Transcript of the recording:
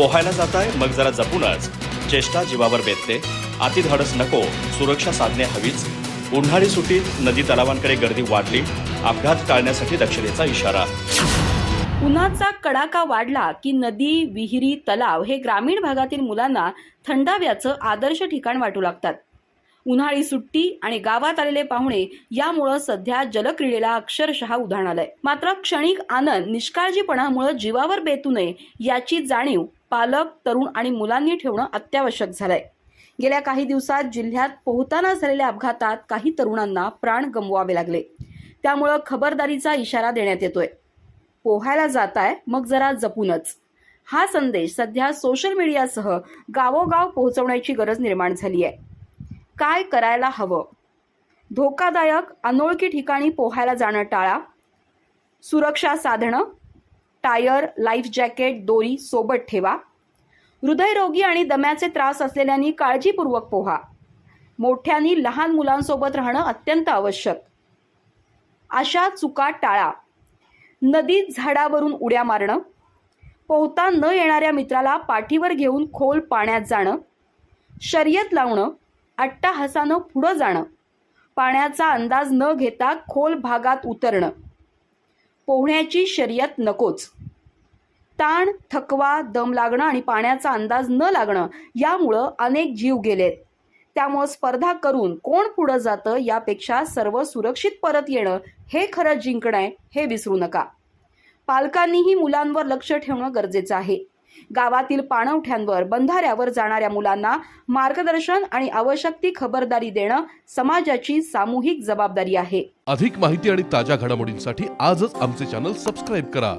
पोहायला जाताय मग जरा जपूनच. चेष्टा जीवावर बेतते. अति धाडस नको सुरक्षा साधने हवीच. उन्हाळी सुटीत नदी तलावांकडे गर्दी वाढली. अपघात टाळण्यासाठी दक्षतेचा इशारा. उन्हाचा कडाका वाढला की नदी विहिरी तलाव हे ग्रामीण भागातील मुलांना थंडाव्याचं आदर्श ठिकाण वाटू लागतात. उन्हाळी सुट्टी आणि गावात आलेले पाहुणे यामुळं सध्या जलक्रीडेला अक्षरशः उधाण आलंय. मात्र क्षणिक आनंद निष्काळजीपणामुळं जीवावर बेतू नये याची जाणीव पालक तरुण आणि मुलांनी ठेवणं अत्यावश्यक झालंय. गेल्या काही दिवसात जिल्ह्यात पोहताना झालेल्या अपघातात काही तरुणांना प्राण गमवावे लागले. त्यामुळं खबरदारीचा इशारा देण्यात येतोय. पोहायला जाताय मग जरा जपूनच. हा संदेश सध्या सोशल मीडियासह गावोगाव पोहोचवण्याची गरज निर्माण झाली आहे काय करायला हवं? धोकादायक अनोळखी ठिकाणी पोहायला जाणं टाळा. सुरक्षा साधणं टायर लाईफ जॅकेट दोरी सोबत ठेवा. हृदयरोगी आणि दम्याचे त्रास असलेल्यांनी काळजीपूर्वक पोहा. मोठ्यांनी लहान मुलांसोबत राहणं अत्यंत आवश्यक. अशा चुका टाळा. नदीत झाडावरून उड्या मारणं. पोहता न येणाऱ्या मित्राला पाठीवर घेऊन खोल पाण्यात जाणं. शर्यत लावणं. अट्टाहासानं पुढं जाणं. पाण्याचा अंदाज न घेता खोल भागात उतरणं. पोहण्याची शर्यत नकोच. ताण थकवा दम लागणं आणि पाण्याचा अंदाज न लागणं यामुळं अनेक जीव गेलेत. त्यामुळं स्पर्धा करून कोण पुढं जातं यापेक्षा सर्व सुरक्षित परत येणं हे खरं जिंकणं आहे हे विसरू नका. पालकांनीही मुलांवर लक्ष ठेवणं गरजेचं आहे. गावातील पाणवठ्यांवर बंधाऱ्यावर जाणाऱ्या मुलांना मार्गदर्शन आणि आवश्यक ती खबरदारी देणं समाजाची सामूहिक जबाबदारी आहे. अधिक माहिती आणि ताज्या घडामोडींसाठी आजच आमचे चॅनल सबस्क्राईब करा.